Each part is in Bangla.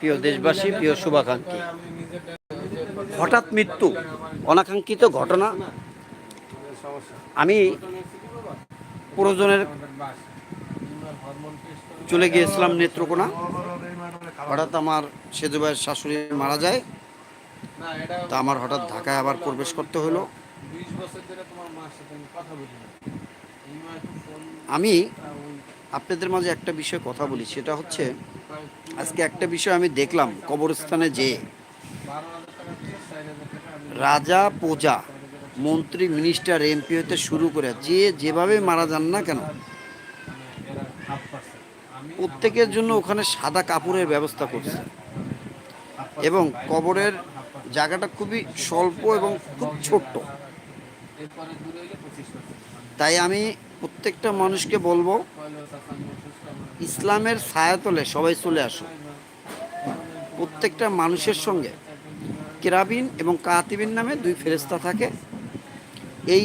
প্রিয় দেশবাসী, প্রিয় শুভাকাঙ্ক্ষী। হঠাৎ মৃত্যু, অনাকাঙ্ক্ষিত ঘটনা। আমি প্রয়োজনের চলে গিয়েছিলাম নেত্রকোনা। হঠাৎ আমার সেজু ভাইয়ের শাশুড়ি মারা যায়। তা আমার হঠাৎ ঢাকায় আবার প্রবেশ করতে হলো। আমি আপনাদের মাঝে একটা বিষয়ে কথা বলি, সেটা হচ্ছে আজকে একটা বিষয় আমি দেখলাম কবরস্থানে যে রাজা প্রজা মন্ত্রী মিনিস্টার এমপি হতে শুরু করে যে যেভাবে মারা যান না কেন, প্রত্যেকের জন্য ওখানে সাদা কাপড়ের ব্যবস্থা করছে। এবং কবরের জায়গাটা খুবই স্বল্প এবং খুব ছোট্ট। তাই আমি প্রত্যেকটা মানুষকে বলব, ইসলামের ছায়াতলে সবাই চলে আসো। প্রত্যেকটা মানুষের সঙ্গে কেরাবিন এবং কাতিবিন নামে দুই ফেরেস্তা থাকে। এই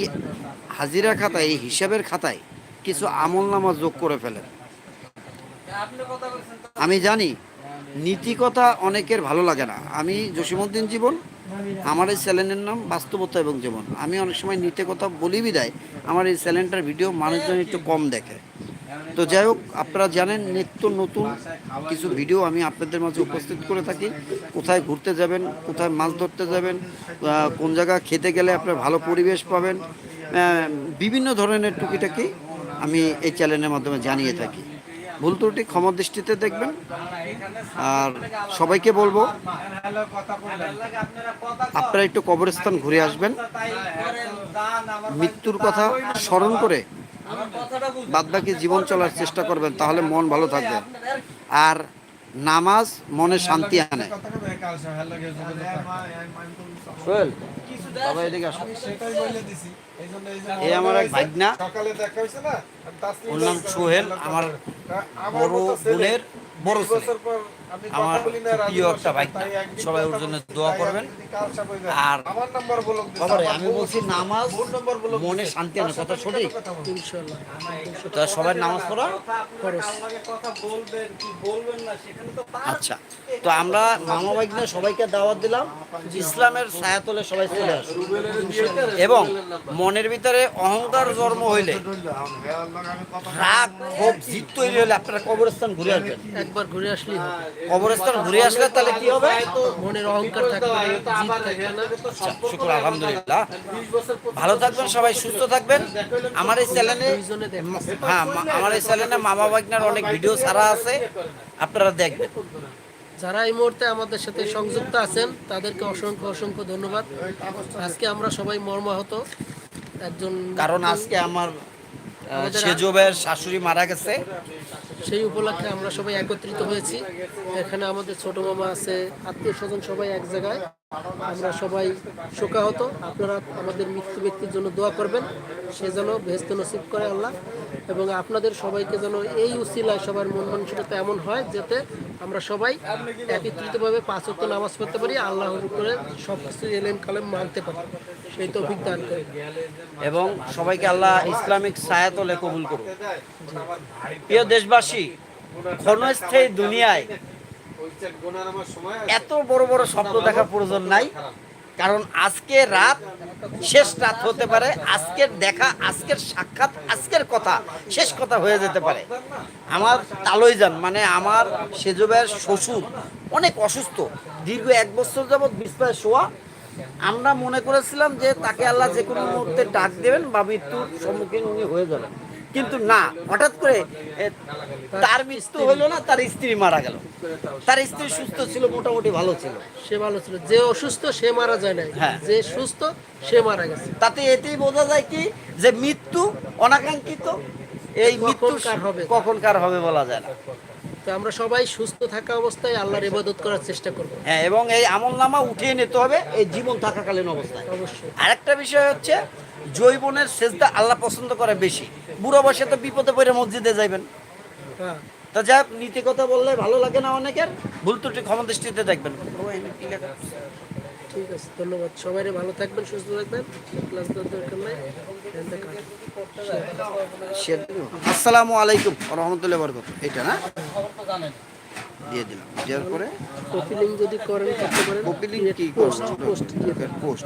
হাজিরা খাতায়, এই হিসাবের খাতায় কিছু আমল নামা যোগ করে ফেলেন। আমি জানি নীতি কথা অনেকের ভালো লাগে না। আমি জসিমুদ্দিন জীবন আমার এই চ্যানেলের নাম বাস্তবতা এবং জীবন। আমি অনেক সময় নিতে কথা বলি বিদায়, আমার এই চ্যানেলটার ভিডিও মানুষজন একটু কম দেখে। তো যাই হোক, আপনারা জানেন, নিত্য নতুন কিছু ভিডিও আমি আপনাদের মাঝে উপস্থিত করে থাকি। কোথায় ঘুরতে যাবেন, কোথায় মাছ ধরতে যাবেন কোন জায়গা খেতে গেলে আপনার ভালো পরিবেশ পাবেন বিভিন্ন ধরনের টুকিটাকি আমি এই চ্যানেলের মাধ্যমে জানিয়ে থাকি। ভুল ত্রুটি ক্ষমা দৃষ্টিতে দেখবেন। আর সবাইকে বলব, আপনারা একটু কবরস্থান ঘুরে আসবেন। মৃত্যুর কথা স্মরণ করে বাদবাকি জীবন চলার চেষ্টা করবেন, তাহলে মন ভালো থাকবে। আর নামাজ মনে শান্তি আনে। এই আমার এক ভাগনা। ওর নাম সোহেল, আমার বড় বোনের বড় আমার প্রিয় একটা সবাই ওর জন্য দোয়া করবেন। আর বাবারে আমি বলছি নামাজ মনে শান্তি কথা সঠিক তা সবাই নামাজ পড়া? আচ্ছা তো আমরা মামা ভাইগনা সবাইকে দাওয়াত দিলাম। ইসলামের ছায়াতলে সবাই চলে আসুন এবং মনের ভিতরে অহংকার জন্ম হইলে রাগ ক্ষোভ জিত তৈরি হলে আপনারা কবরস্থান ঘুরে আসবেন। একবার ঘুরে আসলেই হবে। কবরস্থান ঘুরে আসলে তাহলে কি হবে? মনের অহংকার থাকবে আচ্ছা, শুক্র আলহামদুলিল্লাহ। ভালো থাকবেন সবাই সুস্থ থাকবেন। আমার এই চ্যানেলে হ্যাঁ আমার এই চ্যানেলে মামা বাগনার অনেক ভিডিও ছাড়া আছে। আপনারা দেখবেন। যারা এই মুহূর্তে আমাদের সাথে সংযুক্ত আছেন তাদেরকে অসংখ্য অসংখ্য ধন্যবাদ। আজকে আমরা সবাই মর্মাহত। একজন কারণ আজকে আমার সেজো ভাইয়ের শাশুড়ি মারা গেছে। সেই উপলক্ষে আমরা সবাই একত্রিত হয়েছি। এখানে আমাদের ছোট মামা আছে আত্মীয় স্বজন সবাই এক জায়গায়। আমরা সবাই শোকাহত। আপনারা আমাদের মৃত্যু ব্যক্তির জন্য দোয়া করবেন। সে যেন ভেস্ত নসিব করে আল্লাহ। এবং আপনাদের সবাইকে যেন এই উচিলায় সবার মন মানসিকতা এমন হয় যাতে আমরা সবাই একত্রিতভাবে পাঁচ নামাজ পড়তে পারি আল্লাহ করে সব কিছু এলেম কালেম মানতে পারি। সেই তো অভিজ্ঞান করে। এবং সবাইকে আল্লাহ ইসলামিক সায়াতলে কবুল করুন প্রিয় দেশবাসী, ক্ষণস্থায়ী দুনিয়ায় এত বড় বড় স্বপ্ন দেখার প্রয়োজন নাই। কারন আজকে রাত, শেষ রাত হতে পারে, আজকের দেখা, আজকের সাক্ষাৎ, আজকের কথা, শেষ কথা হয়ে যেতে পারে। আমার তালই যান মানে আমার সেজো ভাইয়ের শ্বশুর, অনেক অসুস্থ, দীর্ঘ এক বছর যাবৎ বিছনায় শোয়া। আমরা মনে করেছিলাম যে তাকে আল্লাহ যে কোনো মুহূর্তে ডাক দেবেন বা মৃত্যুর সম্মুখীন উনি হয়ে যাবেন। কিন্তু না হঠাৎ করে তার মৃত্যু হইল না তার স্ত্রী মারা গেল। তার স্ত্রী সুস্থ ছিল মোটামুটি ভালো ছিল। সে ভালো ছিল। যে অসুস্থ সে মারা যায় নাই। হ্যাঁ। যে সুস্থ সে মারা গেছে। তাতে এতেই বোঝা যায় কি যে মৃত্যু অনাকাঙ্ক্ষিত এই মৃত্যু হবে? কখন কার হবে বলা যায় না। তো আমরা সবাই সুস্থ থাকা অবস্থায় আল্লাহর ইবাদত করার চেষ্টা করব। হ্যাঁ এবং এই আমল নামা উঠিয়ে নিতে হবে এই জীবন থাকাকালীন অবস্থায়। অবশ্যই। আরেকটা বিষয় হচ্ছে জৈবনের সেজদা আল্লাহ পছন্দ করে বেশি। বুড়ো বয়সে তো বিপদে পড়ে মসজিদে যাইবেন। হ্যাঁ। তা যাই হোক, নীতি কথা বললে ভালো লাগে না অনেকের। ভুল ত্রুটি ক্ষমা দৃষ্টিতে দেখবেন। ঠিক আছে। ধন্যবাদ। সবাই ভালো থাকবেন সুস্থ থাকবেন। ক্লাস দরকার নাই। আসসালামু আলাইকুম রহমতুল্লাহ বরকত। এটা না? দিয়ে দিলাম। দেওয়ার পরে কপি লিঙ্ক যদি করেন করতে পারেন। কপি লিঙ্ক কি পোস্ট পোস্ট পোস্ট।